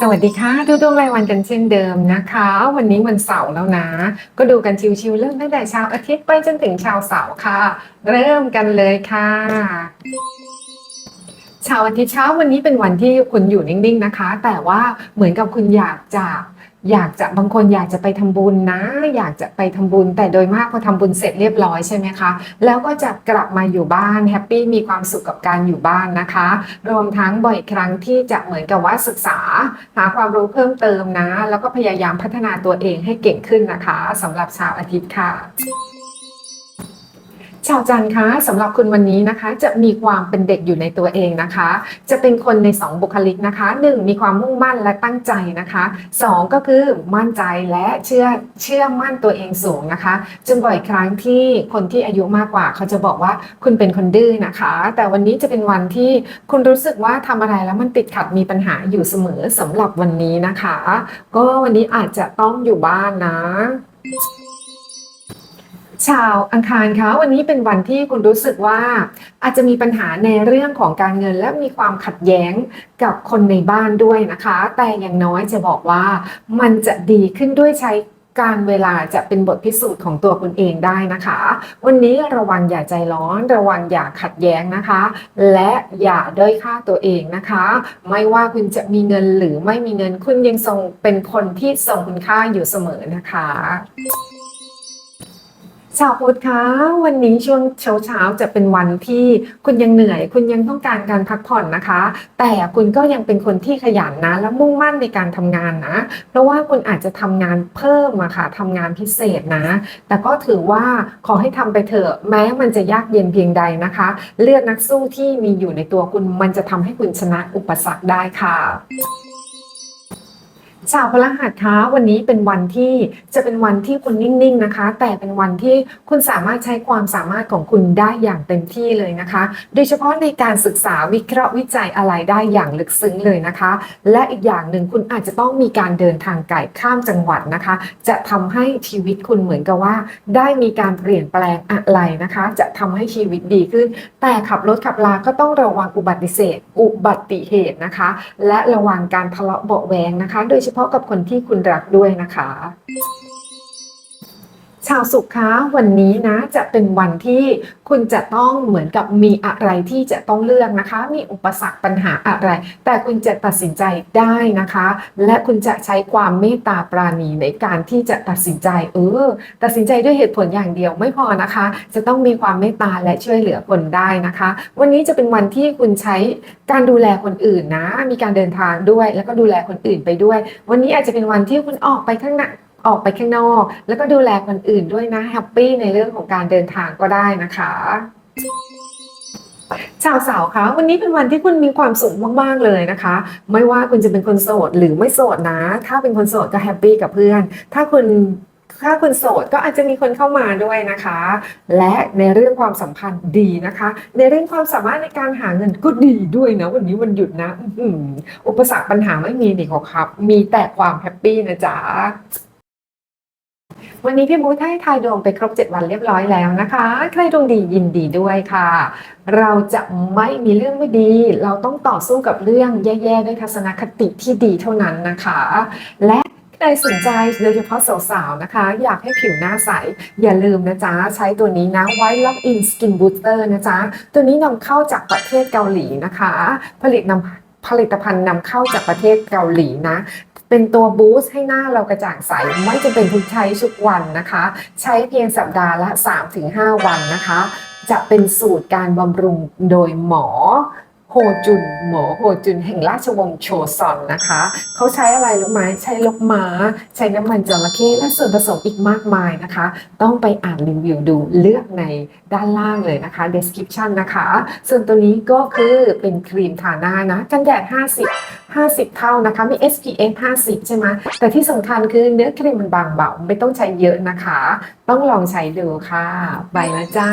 สวัสดีค่ะดูดวงรายวันกันเช่นเดิมนะคะ วันนี้วันเสาร์แล้วนะ ก็ดูกันชิวๆเริ่มตั้งแต่เช้าอาทิตย์ไปจนถึงเช้าเสาร์ค่ะ เริ่มกันเลยค่ะเช้าอาทิตย์เช้าวันนี้เป็นวันที่คุณอยู่นิ่งๆนะคะ แต่ว่าเหมือนกับคุณอยากจะอยากจะบางคนอยากจะไปทำบุญนะ อยากจะไปทำบุญ แต่โดยมากพอทำบุญเสร็จเรียบร้อยใช่ไหมคะ แล้วก็จะกลับมาอยู่บ้านแฮปปี้มีความสุขกับการอยู่บ้านนะคะ รวมทั้งบ่อยครั้งที่จะเหมือนกับว่าศึกษา หาความรู้เพิ่มเติมนะ แล้วก็พยายามพัฒนาตัวเองให้เก่งขึ้นนะคะสำหรับชาวอาทิตย์ค่ะ ชาวจันคะสำหรับคุณวันนี้นะคะ จะมีความเป็นเด็กอยู่ในตัวเองนะคะ จะเป็นคนใน 2 บุคลิกนะคะ 1. มีความมุ่งมั่นและตั้งใจนะคะ 2. ก็คือมั่นใจและเชื่อเชื่อมั่นตัวเองสูงนะคะจนบ่อยครั้งที่คนที่อายุมากกว่า เขาจะบอกว่าคุณเป็นคนดื้อนะคะ แต่วันนี้จะเป็นวันที่คุณรู้สึกว่าทำอะไรแล้วมันติดขัดมีปัญหาอยู่เสมอสำหรับวันนี้นะคะ ก็วันนี้อาจจะต้องอยู่บ้านนะ ชาวอังคารคะวันนี้เป็นวันที่คุณรู้สึกว่า อาจจะมีปัญหาในเรื่องของการเงิน และมีความขัดแย้งกับคนในบ้านด้วยนะคะ แต่อย่างน้อยจะบอกว่ามันจะดีขึ้นด้วยใช้การเวลาจะเป็นบทพิสูจน์ของตัวคุณเองได้นะคะ วันนี้ระวังอย่าใจร้อน ระวังอย่าขัดแย้งนะคะ และอย่าด้อยค่าตัวเองนะคะ ไม่ว่าคุณจะมีเงินหรือไม่มีเงินคุณยังทรงเป็นคนที่ทรงคุณค่าอยู่เสมอนะคะ ชาวพุธคะวันนี้ช่วงเช้าเช้าจะเป็นวันที่คุณยังเหนื่อย คุณยังต้องการการพักผ่อนนะคะ แต่คุณก็ยังเป็นคนที่ขยันนะ และมุ่งมั่นในการทำงานนะ เพราะว่าคุณอาจจะทำงานเพิ่มอะค่ะทำงานพิเศษนะ แต่ก็ถือว่าขอให้ทำไปเถอะแม้มันจะยากเย็นเพียงใดนะคะ เลือดนักสู้ที่มีอยู่ในตัวคุณมันจะทำให้คุณชนะอุปสรรคได้ค่ะ ชาวพฤหัสคะวันนี้เป็นวันที่จะเป็นวันที่คุณนิ่งๆนะคะ แต่เป็นวันที่คุณสามารถใช้ความสามารถของคุณได้อย่างเต็มที่เลยนะคะ โดยเฉพาะในการศึกษาวิเคราะห์วิจัยอะไรได้อย่างลึกซึ้งเลยนะคะ และอีกอย่างหนึ่งคุณอาจจะต้องมีการเดินทางไกลข้ามจังหวัดนะคะ จะทำให้ชีวิตคุณเหมือนกับว่า ได้มีการเปลี่ยนแปลงอะไรนะคะ จะทำให้ชีวิตดีขึ้น แต่ขับรถขับลาก็ต้องระวังอุบัติเหตุอุบัติเหตุนะคะ และระวังการทะเลาะเบาะแวงนะคะ โดยเฉพาะกับคนที่คุณรักด้วยนะคะ ชาวสุขคะวันนี้นะจะเป็นวันที่คุณจะต้องเหมือนกับมีอะไรที่จะต้องเลือกนะคะ มีอุปสรรคปัญหาอะไร แต่คุณจะตัดสินใจได้นะคะ และคุณจะใช้ความเมตตาปราณีในการที่จะตัดสินใจเออตัดสินใจด้วยเหตุผลอย่างเดียวไม่พอนะคะ จะต้องมีความเมตตาและช่วยเหลือคนได้นะคะ วันนี้จะเป็นวันที่คุณใช้การดูแลคนอื่นนะ มีการเดินทางด้วย แล้วก็ดูแลคนอื่นไปด้วย วันนี้อาจจะเป็นวันที่คุณออกไปข้างหน้า ออกไปข้างนอก แล้วก็ดูแลคนอื่นด้วยนะแฮปปี้ในเรื่องของการเดินทางก็ได้นะคะชาวสาร์คะวันนี้เป็นวันที่คุณมีความสุขมากๆเลยนะคะ ไม่ว่าคุณจะเป็นคนโสดหรือไม่โสดนะ ถ้าเป็นคนโสดก็แฮปปี้กับเพื่อน ถ้าคุณถ้าคุณโสดก็อาจจะมีคนเข้ามาด้วยนะคะ และในเรื่องความสัมพันธ์ดีนะคะ ในเรื่องความสามารถในการหาเงินก็ดีด้วยนะวันนี้วันหยุดนะอุปสรรคปัญหาไม่มีนี่ครับ มีแต่ความแฮปปี้นะจ๊ะ วันนี้พี่มูให้ทายดวงไปครบ 7 วันเรียบร้อยแล้วนะคะ ใครดวงดียินดีด้วยค่ะ เราจะไม่มีเรื่องไม่ดี เราต้องต่อสู้กับเรื่องแย่ๆด้วยทัศนคติที่ดีเท่านั้นนะคะ และใครสนใจโดยเฉพาะสาวๆนะคะ อยากให้ผิวหน้าใส อย่าลืมนะจ๊ะ ใช้ตัวนี้นะ White Lock In Skin Booster นะจ๊ะ ตัวนี้นำเข้าจากประเทศเกาหลีนะคะ ผลิตนำผลิตภัณฑ์นำเข้าจากประเทศเกาหลีนะ เป็นตัวบูสต์ให้หน้าเรากระจ่างใส ไม่จำเป็นต้องใช้ทุกวันนะคะ ใช้เพียงสัปดาห์ละ 3-5 วันนะคะ จะเป็นสูตรการบำรุงโดยหมอ โฮจุนหมอโฮจุนแห่งราชวงศ์โชซอนนะคะ เขาใช้อะไรรู้ไหมใช้ลกม้า ใช้น้ำมันจระเข้และส่วนผสมอีกมากมายนะคะ ต้องไปอ่านรีวิวดูเลือกในด้านล่างเลยนะคะ description นะคะ ส่วนตัวนี้ก็คือเป็นครีมทาหน้านะ กันแดด 50 50 เท่านะคะมี SPF 50 ใช่ไหมแต่ที่สำคัญคือเนื้อครีมมันบางเบาไม่ต้องใช้เยอะนะคะ ต้องลองใช้ดูค่ะ ไปแล้วจ้า